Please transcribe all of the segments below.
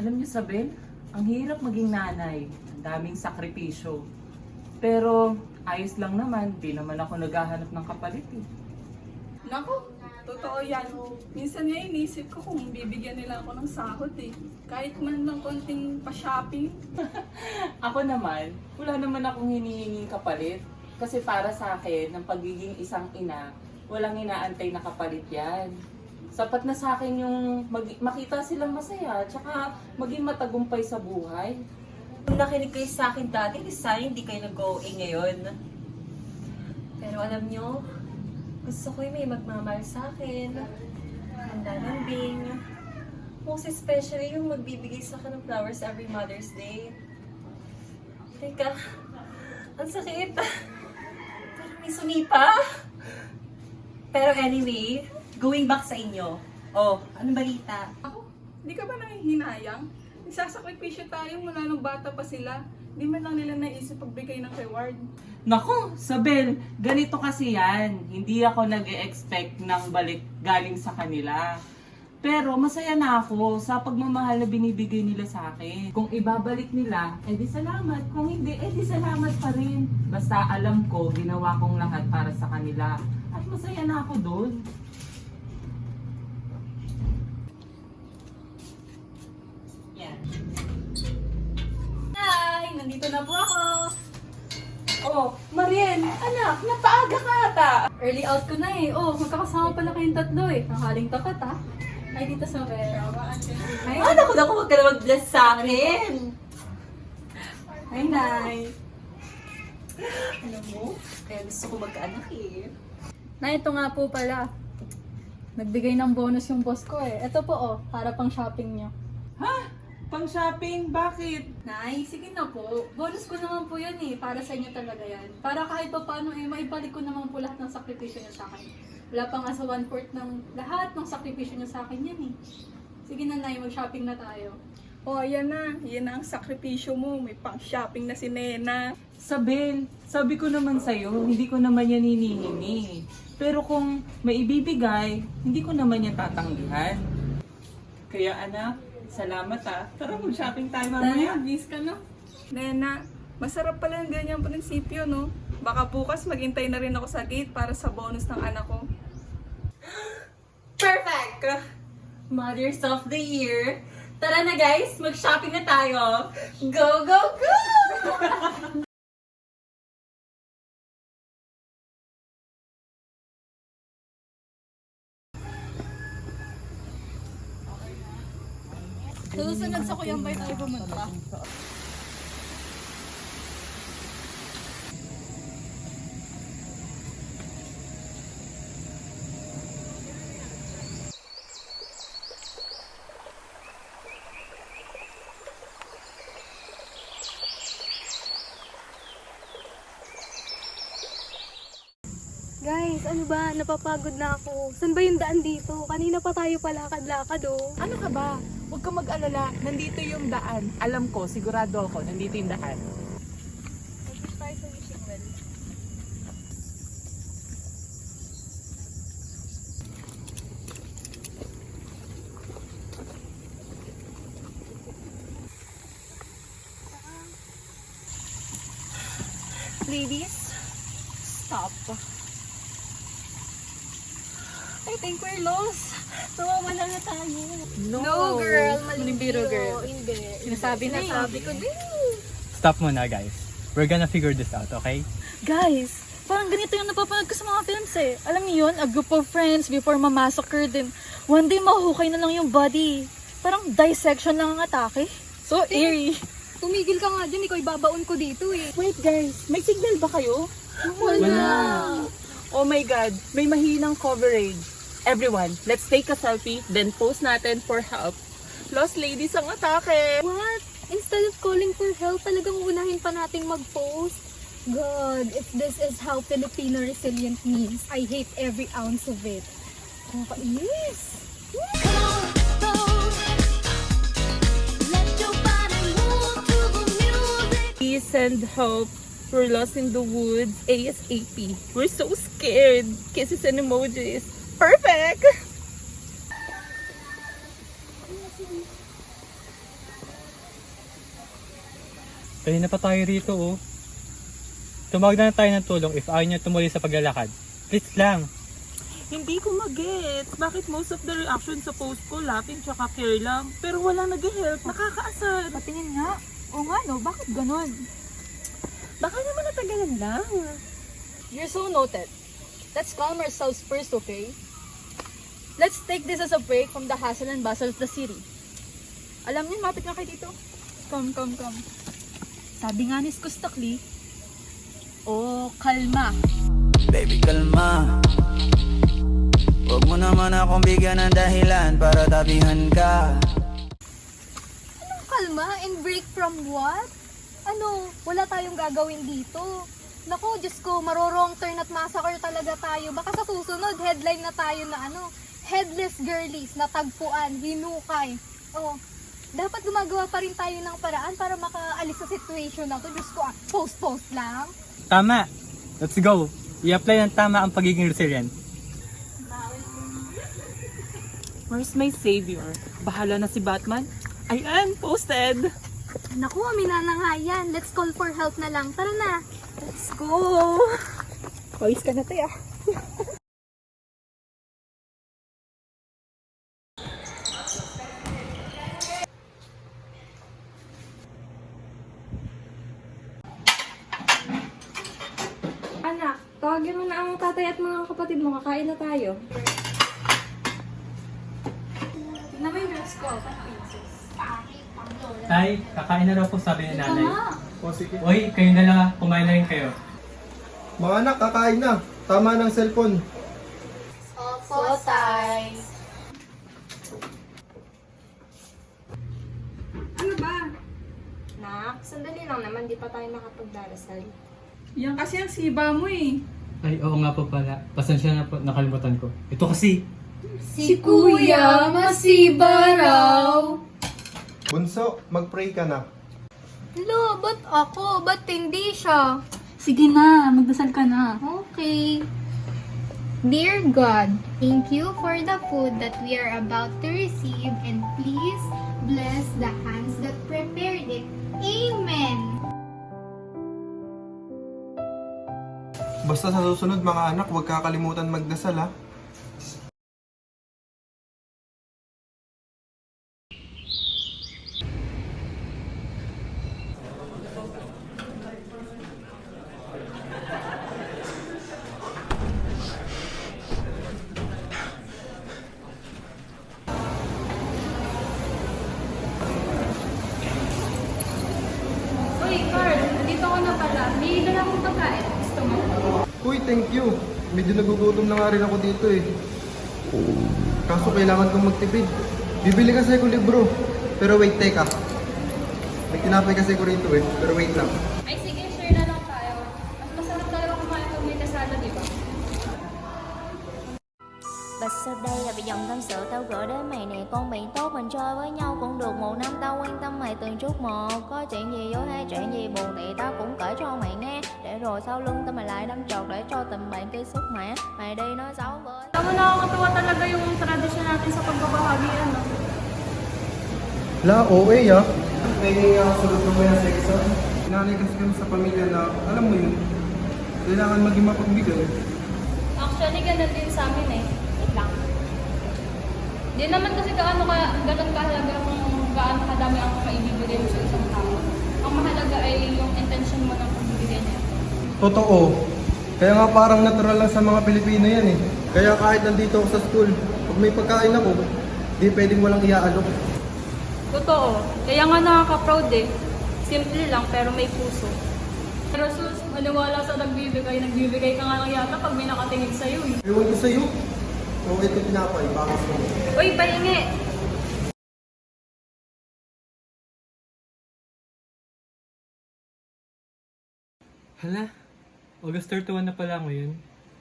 Alam niyo, Sabel, ang hirap maging nanay. Ang daming sakripisyo. Pero, ayos lang naman. Di naman ako naghahanap ng kapalit eh. Nako, totoo yan. Minsan nga inisip ko kung bibigyan nila ako ng sahod eh. Kahit man lang konting pa-shopping. Ako naman, wala naman akong hinihinging kapalit. Kasi para sa akin, ng pagiging isang ina, walang inaantay na kapalit yan. Sapat na sa akin yung mag- makita silang masaya, tsaka maging matagumpay sa buhay. Kung nakinig kayo sa akin dati, sana hindi kayo nag-OA ngayon. Pero alam nyo, gusto ko yung may magmamahal sa akin. Handa ng bing. Most especially yung magbibigay sa akin ng flowers every Mother's Day. Teka, ang sakit. Parang may sumipa. Pero anyway, going back sa inyo. Oh, anong balita? Ako, di ka ba nangihinayang? Nagsasakripisyo tayo mula nung bata pa sila. Di man lang nila naisip pagbigay ng reward. Nako, Sabel, ganito kasi yan. Hindi ako nag expect ng balik galing sa kanila. Pero masaya na ako sa pagmamahal na binibigay nila sa akin. Kung ibabalik nila, edi salamat. Kung hindi, edi salamat pa rin. Basta alam ko, ginawa kong lahat para sa kanila. At masaya na ako doon. Yan. Hi! Nandito na po ako! Oh, Mariel, anak, napaaga ka ata. Early out ko na eh. Oh, magkakasama pala kayong tatlo eh. Nakaling tapat ha. Ay, dito sa Vera. Ay, Ah, naku, naku, huwag ka na mag-bless sa akin! Hi, Nay. Alam mo, kaya gusto ko magkaanak eh. Nay, ito nga po pala. Nagbigay ng bonus yung boss ko eh. Ito po oh, para pang shopping nyo. Ha? Pang shopping? Bakit? Nay, sige na po. Bonus ko naman po yan eh. Para sa inyo talaga yan. Para kahit pa paano eh, maibalik ko naman po lahat ng sakripisyo niyo sa akin. Wala pang asa one-fourth ng lahat ng sakripisyo niyo sa akin yan eh. Sige na, Nay, mag-shopping na tayo. O, oh, ayan na. Yan na ang sakripisyo mo. May pang-shopping na si Nena. Sabel, sabi ko naman sa'yo, hindi ko naman yan hinihingi. Pero kung may ibibigay, hindi ko naman yan tatanggihan. Kaya anak, salamat ah. Tara mag-shopping tayo mamaya. Miss ka no? Nena, masarap pala yung ganyan prinsipyo, no? Baka bukas maghintay na rin ako sa gate para sa bonus ng anak ko. Perfect! Mothers of the Year. Tara na guys, mag-shopping na tayo. Go, go, go! Susunod sa Kuyang Bay tayo pumunta. Guys, ano ba? Napapagod na ako. Saan ba yung daan dito? Kanina pa tayo palakad-lakad oh. Ano ka ba? Huwag ka mag-alala. Nandito yung daan. Alam ko, sigurado ako, nandito yung daan. Tayo. Ladies, stop. I think we're lost. Nawawala na tayo. No, girl. Mali Maling biro, girl. Hindi. Sinasabi na Sinasabi ko din. Stop muna guys. We're gonna figure this out, okay? Guys, parang ganito yung napapanood ko sa mga films eh. Alam niyo yun, a group of friends before ma-massacre din. One day mahuhukay na lang yung body. Parang dissection lang ang atake. So eerie. Tumigil ka nga dyan. Ikaw ibabaon ko dito eh. Wait guys, may signal ba kayo? Wala. Oh my God, may mahinang coverage. Everyone, let's take a selfie, then post natin for help. Lost ladies ang atake! What? Instead of calling for help, talagang unahin pa nating mag-post. God, if this is how Filipino resilient means, I hate every ounce of it. Nakakainis. Peace and hope We're lost in the woods ASAP. We're so scared. Kisses and emojis. Perfect! Kanina pa tayo rito, oh. Tumawag na lang tayo ng tulong if ayaw niya tumuloy sa paglalakad. Please lang. Hindi ko mag-gets. Bakit most of the reaction sa post ko, laughing tsaka care lang. Pero wala nag-help. Nakakaasar. Patingin nga. O nga no, bakit ganon? Baka naman natagalan lang. You're so noted. Let's calm ourselves first, okay? Let's take this as a break from the hustle and bustle of the city. Alam niyo, mapit na kayo dito. Come, come, come. Sabi nga ni Skustakli, Oh, kalma. Baby, kalma Huwag mo naman akong bigyan ng dahilan para tabihan ka Kalma and break from what? Ano, wala tayong gagawin dito. Naku, Diyos ko, marorong turn at massacre talaga tayo. Baka sa susunod, headline na tayo na ano, headless girlies, natagpuan, hinukay. Oh, dapat gumagawa pa rin tayo ng paraan para makaalis sa situation na to. Diyos ko, ah, post-post lang. Tama. Let's go. I-apply ng tama ang pagiging resilient. Where's my savior? Bahala na si Batman? Ayan, posted! Naku, amina na nga yan. Let's call for help na lang. Tara na. Let's go! Pawis ka na tayo. Anak, tawagin mo na ang tatay at mga kapatid mo. Kakain na tayo. Tignan mo yung dress ko. Tay, kakain na raw po sabi ni nanay. Uy, kayo na lang ah. Kumain na rin kayo. Mga anak, kakain na. Tama ng cellphone. Opo, tay. Ano ba? Nak, sandali lang naman. Di pa tayo nakapagdarasal. Yan kasi ang siba mo eh. Ay, oo nga po pala. Pasensya na po, nakalimutan ko. Ito kasi, Si Kuya, masiba raw. Bunso, mag-pray ka na. Lo, ba't ako? Ba't hindi siya? Sige na, magdasal ka na. Okay. Dear God, thank you for the food that we are about to receive and please bless the hands that prepared it. Amen. Basta sa susunod mga anak, huwag kakalimutan magdasal ha. Uy, Carl, dito ka na pala. May dala akong pagkain. Gusto mo? Uy, thank you. Medyo nagugutom na nga rin ako dito eh. Kaso kailangan kong magtipid. Bibili kasi ako libro. Pero wait, teka. May tinapay kasi ko rito eh. Pero wait lang. Dòng tâm sự tao gửi đến mày nè Con bạn tốt mình chơi với nhau cũng được Một năm tao quan tâm mày từng chút một Có chuyện gì vui hay chuyện gì buồn thì tao cũng kể cho mày nghe Để rồi sau lưng tao mày lại đâm chọc Để cho tình bạn kia sức mẻ Mày đi nói xấu với Alam mo, nakakatuwa talaga yung tradisyon natin sa pagbabahagi, ano? La, OA ah. May uh, sunod na maya sa isa. Nanay kasi kami sa pamilya na, alam mo yun, kailangan maging mapagbigay. Actually, ganun din sa amin eh. Wait lang. Di naman kasi gaano ka, ganun kahalaga kung gaano kadami ang maibibigay mo sa isang tao. Ang mahalaga ay yung intention mo ng pagbibigay niya. Totoo. Kaya nga parang natural lang sa mga Pilipino yan eh. Kaya kahit nandito ako sa school, pag may pagkain ako, di pwedeng walang iaalok. Totoo. Kaya nga nakaka-proud eh. Simple lang pero may puso. Pero sus, maniwala sa nagbibigay. Nagbibigay ka nga lang yata pag may nakatingin sa'yo eh. Ewan ko sa'yo. O ito tinapay, bakit mo? Uy, pahingi! hala, August 31 na pala ngayon.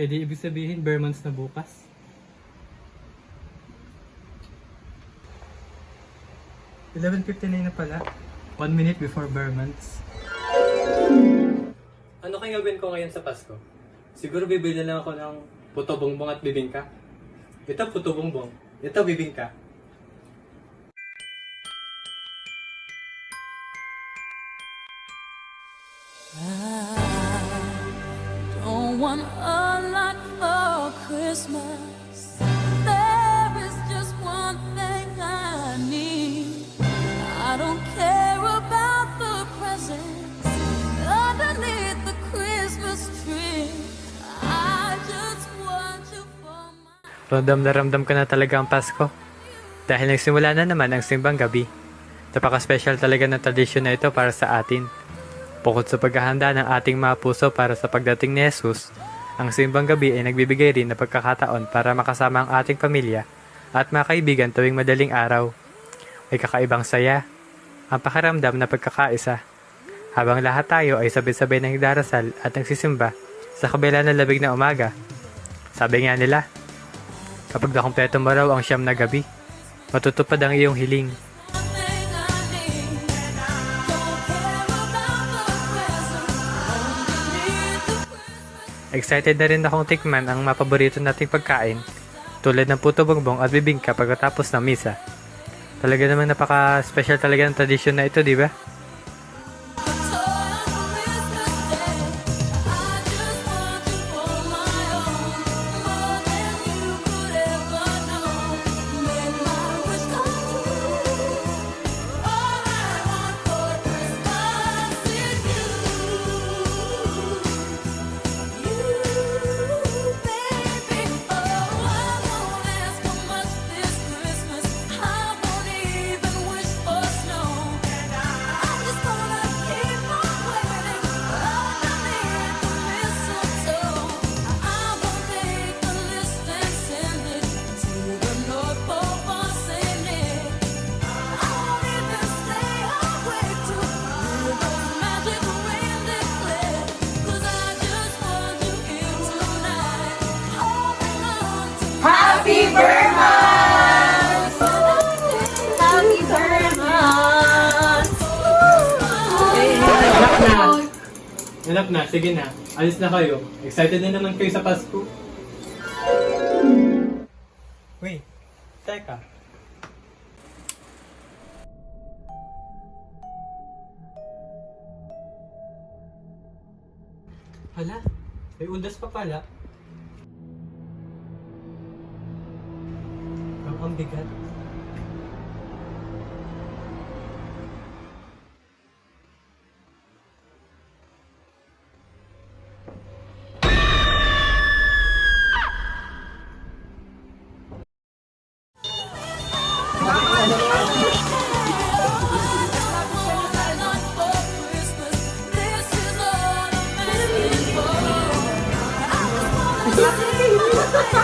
E di ibig sabihin, bare months na bukas. Eleven fifty na pala. One minute before bare months. Ano kaya gawin ko ngayon sa Pasko? Siguro bibili lang ako ng puto bongbong at bibingka. Ito puto bongbong. Ito bibingka. Don't want a lot for Christmas. Ramdam na ramdam ko na talaga ang Pasko. Dahil nagsimula na naman ang simbang gabi. Napaka-special talaga ng tradisyon na ito para sa atin. Bukod sa paghahanda ng ating mga puso para sa pagdating ni Jesus, ang simbang gabi ay nagbibigay rin ng pagkakataon para makasama ang ating pamilya at mga kaibigan tuwing madaling araw. May kakaibang saya, ang pakiramdam na pagkakaisa. Habang lahat tayo ay sabay-sabay ng darasal at nagsisimba sa kabila ng labig na umaga. Sabi nga nila, Kapag nakumpleto mo raw ang siyam na gabi, matutupad ang iyong hiling. Excited na rin akong tikman ang mga paborito nating pagkain, tulad ng puto bongbong at bibingka pagkatapos ng misa. Talaga naman napaka-special talaga ng tradisyon na ito, di ba? Anak na, sige na. Alis na kayo. Excited na naman kayo sa Pasko. Wait, teka. Hala, may undas pa pala. Ang bigat. Oh,